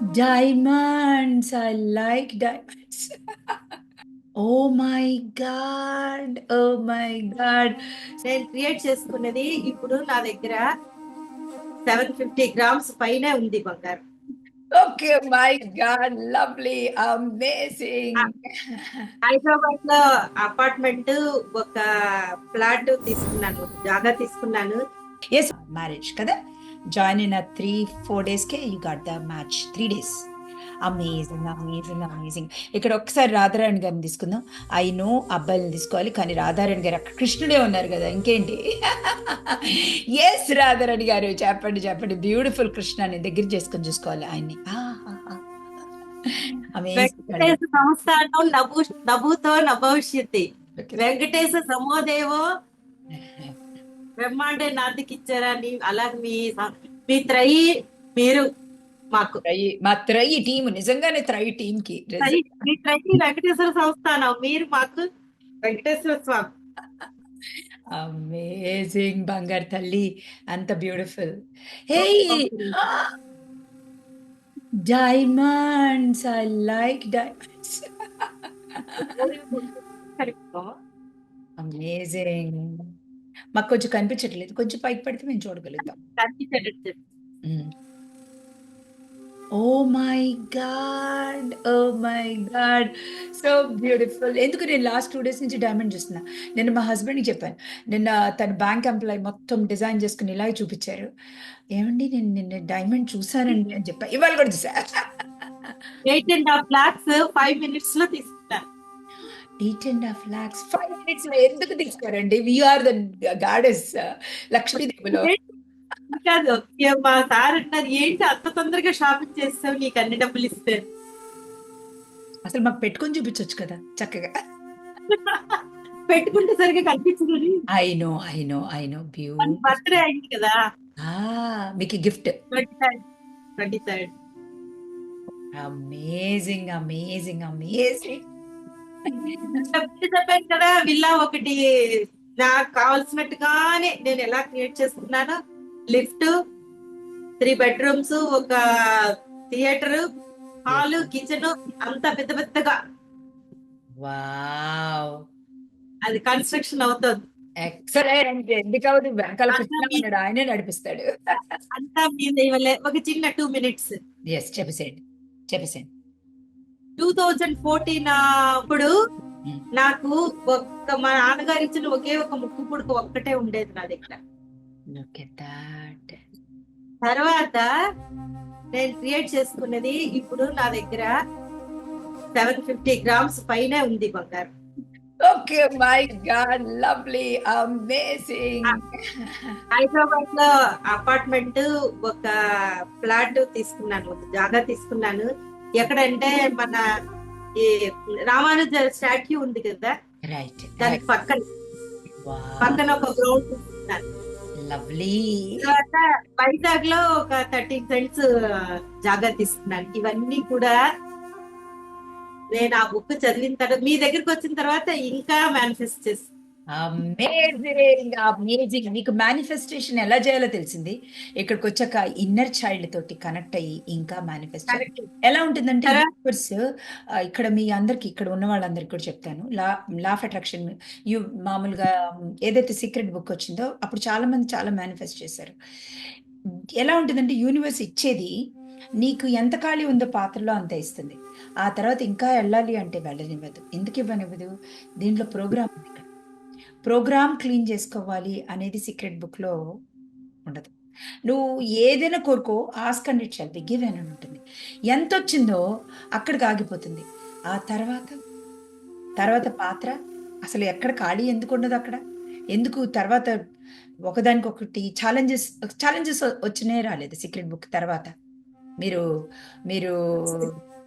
Diamonds. I like diamonds. oh my god. Oh my god. నేను create చేసుకున్నది ఇప్పుడు నా దగ్గర సెవెన్ ఫిఫ్టీ గ్రామ్స్ పైన ఉంది బంగారం Okay, my god. Lovely. Amazing. హైదరాబాద్లో అపార్ట్మెంట్ ఒక ఫ్లాట్ తీసుకున్నాను జాగా తీసుకున్నాను yes, marriage. Kada? A three, four days. Ke you got the match. Three days. Amazing amazing amazing ఇక్కడ ఒకసారి రాధారాణి గారిని తీసుకుందాం. ఐ నో అబ్బాయిని తీసుకోవాలి కానీ రాధారాణి గారు అక్కడ కృష్ణుడే ఉన్నారు కదా ఇంకేంటి? ఎస్ రాధారాణి గారు చెప్పండి చెప్పండి. బ్యూటిఫుల్ కృష్ణాన్ని దగ్గర చేసుకొని చూసుకోవాలి ఆయన్ని. సంస్థానం నభూ నభూతో నభవిష్యత్తి వెంకటేశ సమోదేవో బ్రహ్మాండే నాతికిచ్చారా నీ అలా మీ మీ త్రయి మీరు మాకు. మా త్రయి టీం నిజంగానే త్రయి టీం కి మీ త్రయి వెంకటేశ్వర సంస్థానం? మీరు మాకు వెంకటేశ్వర స్వామి. అమేజింగ్ బంగారు తల్లి అంత beautiful. Hey diamonds I like diamonds amazing మాకు కొంచెం కనిపించట్లేదు. కొంచెం పైకి పడితే మేము చూడగలుగుతాం. ఓ my god oh my god so beautiful ఎందుకు నేను లాస్ట్ టూ డేస్ నుంచి డైమండ్ చూస్తున్నా? నేను మా హస్బెండ్కి చెప్పాను. నిన్న తన బ్యాంక్ ఎంప్లాయ్ మొత్తం డిజైన్ చేసుకుని ఇలాగే చూపించారు. ఏమండి నేను నిన్న డైమండ్ చూసానండి అని చెప్పా. ఇవాళ కూడా చూసా eight and half lakhs five మినిట్స్లో తీసుకున్నాను eight and half lakhs five మినిట్స్లో ఎందుకు తీసుకోరండి? వీఆర్ ద గాడెస్ లక్ష్మీదేవిలో కాదు మా సార్ అంటారు ఏంటి అంత తొందరగా షాపింగ్ చేస్తావు? నీకు అన్ని డబ్బులు ఇస్తే. అసలు మాకు పెట్టుకొని చూపించవచ్చు కదా చక్కగా. పెట్టుకుంటే సరిగా కనిపించదు I know I know I know బ్యూ birthday అయింది కదా. మీకు gift twenty third twenty third amazing amazing amazing చెప్పాను కదా. విల్లా ఒకటి నాకు కావాల్సినట్టుగానే నేను ఎలా క్రియేట్ చేసుకున్నానో. లిఫ్ట్ త్రీ బెడ్రూమ్స్ ఒక థియేటర్ హాల్ కిచెన్ అంత పెద్ద పెద్దగా. వావ్. అది కన్స్ట్రక్షన్ అవుతుంది. ఎక్సలెంట్ ఎందుకు కృష్ణ ఆయనే నడిపిస్తాడు. అంతా ఒక చిన్న టూ మినిట్స్ ఎస్ చెప్పేసేయండి. చెప్పేసేయండి. టూ థౌజండ్ ఫోర్టీన్ అప్పుడు. నాకు ఒక్క మా నాన్నగారు ఇచ్చిన ఒకే ఒక ముక్కు పుడుకు ఒక్కటే ఉండేది నా దగ్గర. తర్వాత నేను క్రియేట్ చేసుకున్నది ఇప్పుడు నా దగ్గర సెవెన్ ఫిఫ్టీ గ్రామ్స్ పైన ఉంది బంగారం. Okay my god lovely amazing హైదరాబాద్లో అపార్ట్మెంట్ ఒక ఫ్లాట్ తీసుకున్నాను ఒక జాగా తీసుకున్నాను. ఎక్కడంటే మన ఈ రామానుజ స్టాట్యూ ఉంది కదా? రైట్ దానికి పక్కన. పక్కన ఒక గ్రౌండ్ లవ్లీ తర్వాత వైజాగ్లో ఒక థర్టీ సెంట్స్ జాగా తీసుకున్నాను ఇవన్నీ కూడా నేను ఆ బుక్ చదివిన తర్వాత మీ దగ్గరికి వచ్చిన తర్వాత ఇంకా మేనిఫెస్ట్ చేసి అమేజింగ్ అమేజింగ్ మీకు మేనిఫెస్టేషన్ ఎలా చేయాలో తెలిసింది? ఇక్కడికి వచ్చాక ఇన్నర్ చైల్డ్ తోటి కనెక్ట్ అయ్యి ఇంకా మేనిఫెస్ట్ ఎలా ఉంటుందంటే? యూనివర్స్ ఇక్కడ మీ అందరికి ఇక్కడ ఉన్న వాళ్ళందరికీ కూడా చెప్తాను. Law law of attraction you మామూలుగా ఏదైతే సీక్రెట్ బుక్ వచ్చిందో అప్పుడు చాలా మంది చాలా మేనిఫెస్ట్ చేశారు. ఎలా ఉంటుందంటే యూనివర్స్ ఇచ్చేది నీకు ఎంత ఖాళీ ఉందో పాత్రలో అంత ఇస్తుంది. ఆ తర్వాత ఇంకా వెళ్ళాలి అంటే వెళ్ళనివ్వదు. ఎందుకు ఇవ్వనివ్వదు? దీంట్లో ప్రోగ్రామ్ ప్రోగ్రామ్ క్లీన్ చేసుకోవాలి అనేది సీక్రెట్ బుక్లో ఉండదు. నువ్వు ఏదైనా కోరుకో ask and it shall be given అని ఉంటుంది. ఎంత వచ్చిందో అక్కడికి ఆగిపోతుంది. ఆ తర్వాత తర్వాత పాత్ర అసలు ఎక్కడ ఖాళీ ఎందుకు ఉండదు అక్కడ? ఎందుకు తర్వాత ఒకదానికొకటి ఛాలెంజెస్ ఛాలెంజెస్ వచ్చినే రాలేదు సీక్రెట్ బుక్ తర్వాత. మీరు మీరు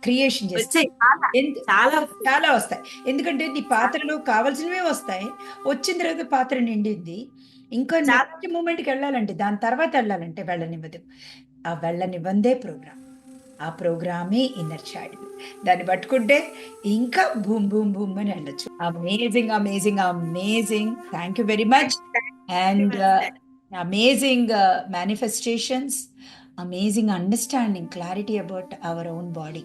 క్రియేషన్ చేస్తే వచ్చాయి. చాలా చాలా వస్తాయి. ఎందుకంటే నీ పాత్రలో కావాల్సినవే వస్తాయి. వచ్చిన తర్వాత పాత్ర నిండింది ఇంకా నెక్స్ట్ మూమెంట్కి వెళ్ళాలంటే దాని తర్వాత వెళ్ళాలంటే వెళ్ళనివ్వదు. ఆ వెళ్ళనివ్వందే ప్రోగ్రామ్ ఆ ప్రోగ్రామే ఇన్నర్ చైల్డ్ దాన్ని పట్టుకుంటే ఇంకా బూమ్ బూమ్ బూమ్ అని వెళ్ళచ్చు. Amazing amazing amazing thank you very much and amazing manifestations amazing understanding, clarity about our own body.